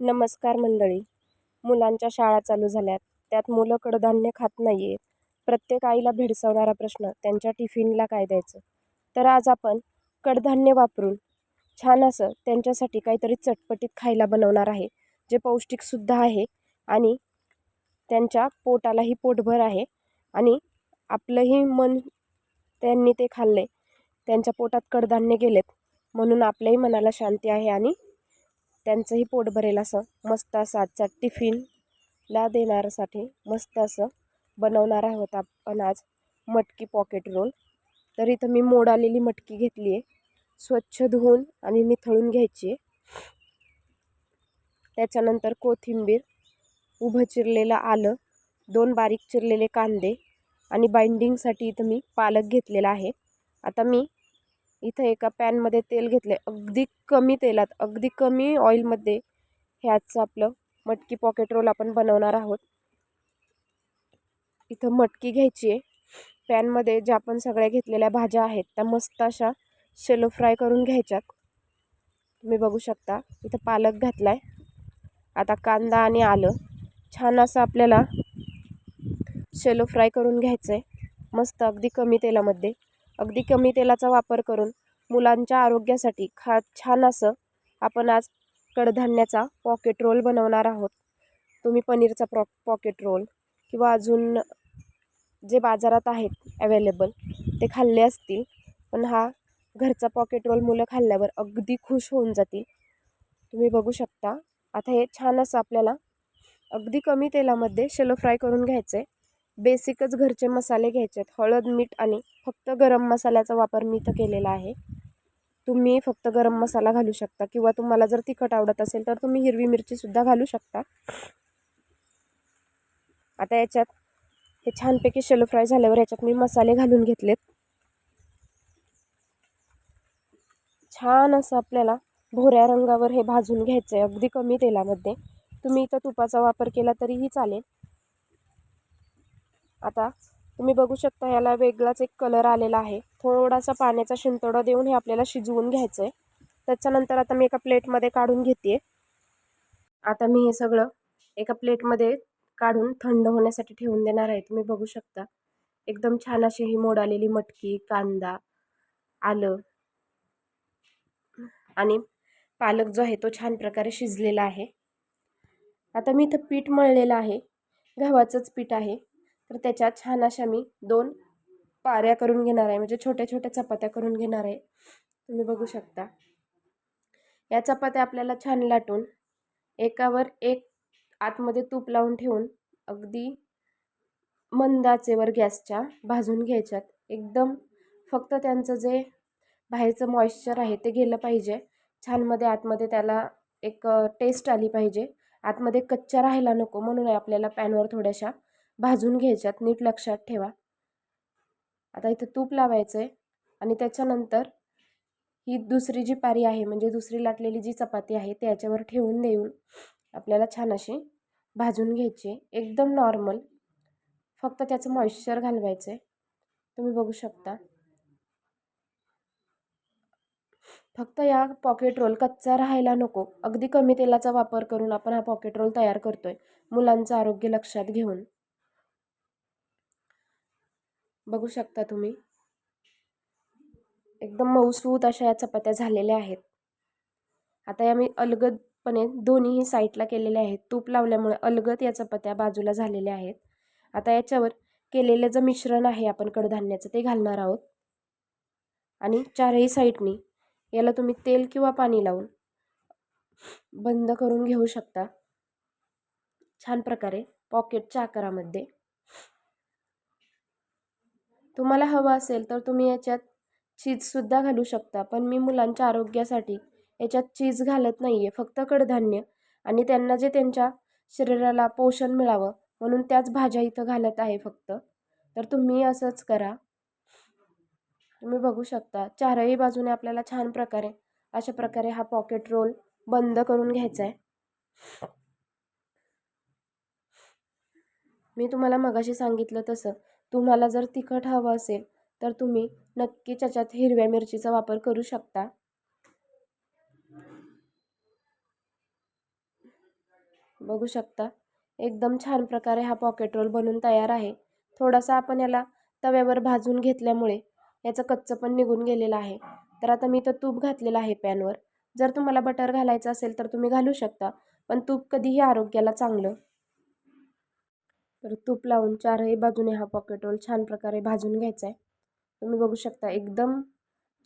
नमस्कार मंडळी. मुलांच्या शाळा चालू झाल्यात. त्यात मुलं कडधान्य खात नाही आहेत प्रत्येक आईला भेडसावणारा प्रश्न त्यांच्या टिफिनला काय द्यायचं? तर आज आपण कडधान्य वापरून छान असं त्यांच्यासाठी काहीतरी चटपटीत खायला बनवणार आहे जे पौष्टिकसुद्धा आहे आणि त्यांच्या पोटालाही पोटभर आहे आणि आपलंही मन त्यांनी ते खाल्ले. त्यांच्या पोटात कडधान्य गेलेत. म्हणून आपल्याही मनाला शांती आहे आणि त्यांचंही पोट भरेल असं मस्त असं आजचा टिफिनला देणाऱ्यासाठी मस्त असं बनवणार आहोत आपण आज मटकी पॉकेट रोल तर इथं मी मोड आलेली मटकी घेतली आहे स्वच्छ धुवून आणि निथळून घ्यायची आहे त्याच्यानंतर कोथिंबीर उभं चिरलेलं आलं दोन बारीक चिरलेले कांदे आणि बाइंडिंगसाठी इथं मी पालक घेतलेला आहे. आता मी इथं एका पॅनमध्ये तेल घेतले अगदी कमी तेलात अगदी कमी ऑइलमध्ये हे आजचं आपलं मटकी पॉकेट रोल आपण बनवणार आहोत. इथं मटकी घ्यायची आहे. पॅनमध्ये ज्या आपण सगळ्या घेतलेल्या भाज्या आहेत त्या मस्त अशा शेलो फ्राय करून घ्यायच्यात. तुम्ही बघू शकता इथं पालक घातला आहे आता कांदा आणि आलं छान असं आपल्याला शेलो फ्राय करून घ्यायचं आहे मस्त अगदी कमी तेलामध्ये. अगदी कमी तेलाचा वापर करून मुलांच्या आरोग्यासाठी खा छान असं आपण आज कडधान्याचा पॉकेट रोल बनवणार आहोत. तुम्ही पनीरचा प्रॉ पॉकेट रोल किंवा अजून जे बाजारात आहेत अवेलेबल ते खाल्ले असतील पण हा घरचा पॉकेट रोल मुलं खाल्ल्यावर अगदी खुश होऊन जातील. तुम्ही बघू शकता आता हे छान असं आपल्याला अगदी कमी तेलामध्ये शेलो फ्राय करून घ्यायचं आहे बेसिकच घरचे मसाले घ्यायचे आहेत हळद मीठ आणि फक्त गरम मसाल्याचा वापर मी इथं केलेला आहे. तुम्ही फक्त गरम मसाला घालू शकता किंवा तुम्हाला जर तिखट आवडत असेल तर तुम्ही हिरवी मिरचीसुद्धा घालू शकता. आता याच्यात हे छानपैकी शेलो फ्राय झाल्यावर याच्यात मी मसाले घालून घेतलेत. छान असं आपल्याला भोऱ्या रंगावर हे भाजून घ्यायचं आहे अगदी कमी तेलामध्ये. तुम्ही इथं तुपाचा वापर केला तरीही चालेल. आता तुम्ही बघू शकता याला वेगळाच एक कलर आलेला आहे. थोडासा पाण्याचा शिंतोडा देऊन हे आपल्याला शिजवून घ्यायचं आहे त्याच्यानंतर आता मी एका प्लेटमध्ये काढून घेते आता मी हे सगळं एका प्लेटमध्ये काढून थंड होण्यासाठी ठेवून देणार आहे. तुम्ही बघू शकता. एकदम छान अशी ही मोड आलेली मटकी कांदा आलं. आणि पालक जो आहे तो छान प्रकारे शिजलेला आहे. आता मी इथं पीठ मळलेलं आहे. गव्हाचंच पीठ आहे. तर त्याच्यात छान अशा मी दोन पाऱ्या करून घेणार आहे. म्हणजे छोट्या छोट्या चपात्या करून घेणार आहे. तुम्ही बघू शकता. या चपात्या आपल्याला छान लाटून एकावर एक आतमध्ये तूप लावून ठेवून अगदी मंदाचेवर गॅसच्या भाजून घ्यायच्यात. एकदम फक्त त्यांचं जे बाहेरचं मॉइश्चर आहे ते गेलं पाहिजे. छानमध्ये आतमध्ये त्याला एक टेस्ट आली पाहिजे. आतमध्ये कच्चा राहायला नको म्हणून आपल्याला पॅनवर थोड्याशा भाजून घ्यायच्यात नीट लक्षात ठेवा. आता इथं तूप लावायचं आहे आणि त्याच्यानंतर ही दुसरी जी पारी आहे म्हणजे दुसरी लाटलेली जी चपाती आहे त्याच्यावर ठेवून देऊन आपल्याला छान अशी भाजून घ्यायची. एकदम नॉर्मल. फक्त त्याचं मॉइश्चर घालवायचं आहे तुम्ही बघू शकता. फक्त या पॉकेट रोल कच्चा राहायला नको. अगदी कमी तेलाचा वापर करून आपण हा पॉकेट रोल तयार करतो आहे मुलांचं आरोग्य लक्षात घेऊन. बघू शकता तुम्ही. एकदम मऊसूत अशा या चपात्या झालेल्या आहेत. आता या मी अलगदपणे दोन्हीही साईडला केलेल्या आहेत. तूप लावल्यामुळे अलगद या चपात्या बाजूला झालेल्या आहेत. आता याच्यावर केलेलं जे मिश्रण आहे आपण कडधान्याचं ते घालणार आहोत. आणि चारही साईडनी याला तुम्ही तेल किंवा पाणी लावून बंद करून घेऊ शकता. छान प्रकारे पॉकेटच्या आकारामध्ये. तुम्हाला हवं असेल तर तुम्ही याच्यात चीजसुद्धा घालू शकता. पण मी मुलांच्या आरोग्यासाठी याच्यात चीज घालत नाही आहे फक्त कडधान्य आणि त्यांना जे त्यांच्या शरीराला पोषण मिळावं म्हणून त्याच भाज्या इथं घालत आहे फक्त. तर तुम्ही असंच करा. तुम्ही बघू शकता. चारही बाजूने आपल्याला छान प्रकारे अशा प्रकारे हा पॉकेट रोल बंद करून घ्यायचा आहे. मी तुम्हाला मगाशी सांगितलं तसं. तुम्हाला जर तिखट हवं असेल तर तुम्ही नक्की त्याच्यात हिरव्या मिरचीचा वापर करू शकता. बघू शकता. एकदम छान प्रकारे हा पॉकेट रोल बनून तयार आहे. थोडासा आपण याला तव्यावर भाजून घेतल्यामुळे याचं कच्चं पण निघून गेलेलं आहे. तर आता मी इथं तूप घातलेलं आहे पॅनवर. जर तुम्हाला बटर घालायचं असेल तर तुम्ही घालू शकता. पण तूप कधीही आरोग्याला चांगलं. तर तूप लावून चारही बाजूने हा पॉकेट रोल छान प्रकारे भाजून घ्यायचा आहे तुम्ही बघू शकता एकदम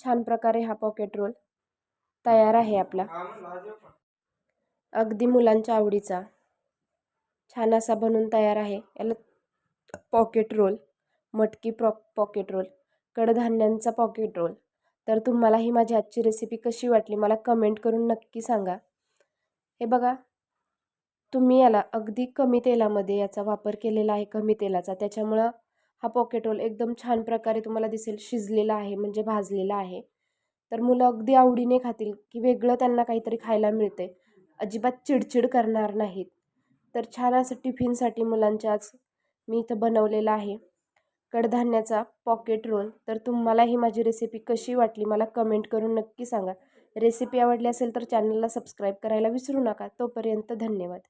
छान प्रकारे हा पॉकेट रोल तयार आहे आपला. अगदी मुलांच्या आवडीचा. छान असा बनून तयार आहे. याला पॉकेट रोल मटकी प्रॉ पॉकेट रोल कडधान्यांचा पॉकेट रोल तर तुम्हाला ही माझी आजची रेसिपी कशी वाटली मला कमेंट करून नक्की सांगा. हे बघा तुम्ही याला अगदी कमी तेलामध्ये याचा वापर केलेला आहे कमी तेलाचा. त्याच्यामुळं हा पॉकेट रोल एकदम छान प्रकारे तुम्हाला दिसेल शिजलेला आहे म्हणजे भाजलेला आहे. तर मुलं अगदी आवडीने खातील की वेगळं त्यांना काहीतरी खायला मिळते अजिबात चिडचिड करणार नाहीत. तर छान असं टिफिनसाठी मुलांच्या आज मी इथं बनवलेलं आहे कडधान्याचा पॉकेट रोल तर तुम्हाला ही माझी रेसिपी कशी वाटली मला कमेंट करून नक्की सांगा. रेसिपी आवडली असेल तर चॅनलला सबस्क्राईब करायला विसरू नका. तोपर्यंत धन्यवाद.